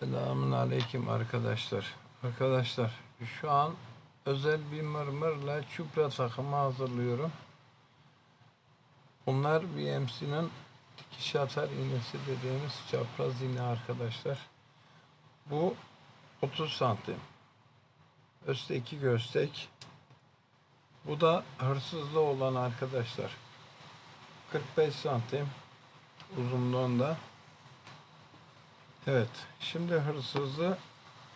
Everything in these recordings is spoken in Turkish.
Selamun aleyküm arkadaşlar. Arkadaşlar şu an özel bir mırmırla çupra takımı hazırlıyorum. Bunlar BMC'nin dikiş atar iğnesi dediğimiz çapraz iğne arkadaşlar. Bu 30 santim. Östeki göstek. Bu da hırsızlı olan arkadaşlar. 45 santim uzunluğunda. Evet, şimdi hırsızlı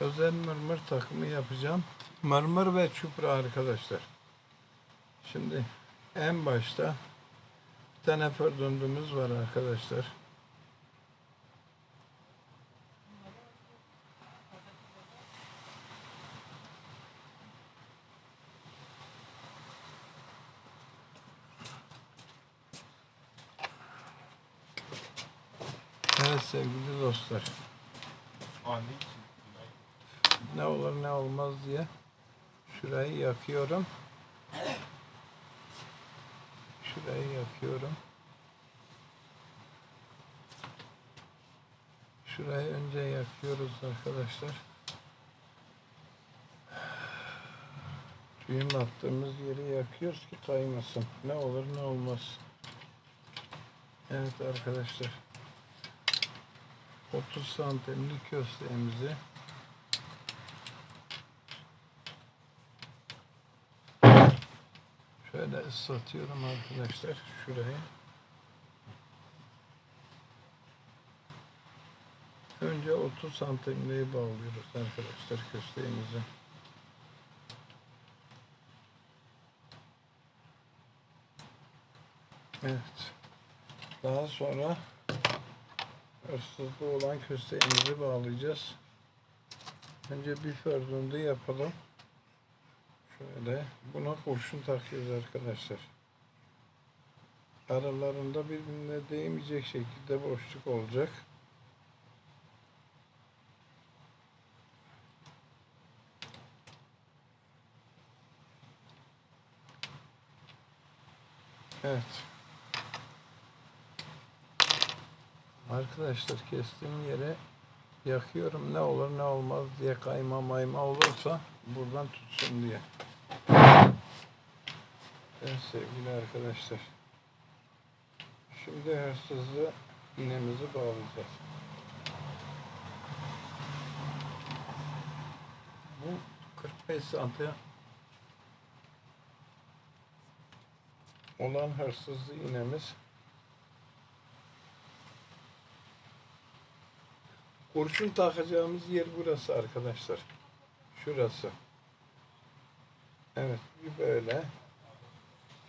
özel mırmır takımı yapacağım. Mırmır ve çupra arkadaşlar. Şimdi en başta tane döndüğümüz var arkadaşlar. Evet sevgili dostlar. Ne olur ne olmaz diye şurayı yakıyorum. Şurayı yakıyorum. Şurayı önce yakıyoruz arkadaşlar. Düğüm attığımız yeri yakıyoruz ki kaymasın. Ne olur ne olmaz. Evet arkadaşlar. 30 santimlik kösteğimizi Şöyle ıslatıyorum arkadaşlar şurayı. Önce 30 santimliği bağlıyoruz arkadaşlar kösteğimizi. Evet. Daha sonra hırsızlı olan kösteğimizi bağlayacağız. Önce bir fördündü yapalım. Şöyle buna kurşun takıyoruz arkadaşlar. Aralarında birbirine değmeyecek şekilde boşluk olacak. Evet. Arkadaşlar kestiğim yere yakıyorum ne olur ne olmaz diye kayma mayma olursa buradan tutsun diye. Evet sevgili arkadaşlar. Şimdi hırsızlı iğnemizi bağlayacağız. Bu 45 santim olan hırsızlı iğnemiz kurşun takacağımız yer burası arkadaşlar. Şurası. Evet bir böyle.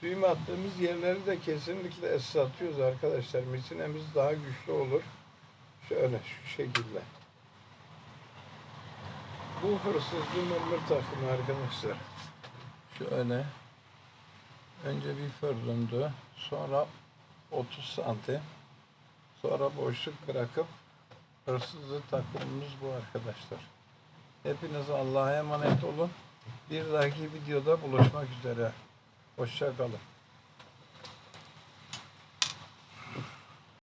Düğüm attığımız yerleri de kesinlikle esnatıyoruz arkadaşlar. Misinemiz daha güçlü olur. Şöyle şu şekilde. Bu hırsızlı mırmır takımı arkadaşlar. Şöyle. Önce bir fır döndü. Sonra 30 santim. Sonra boşluk bırakıp hırsızlı takımımız bu arkadaşlar. Hepiniz Allah'a emanet olun. Bir dahaki videoda buluşmak üzere. Hoşça kalın.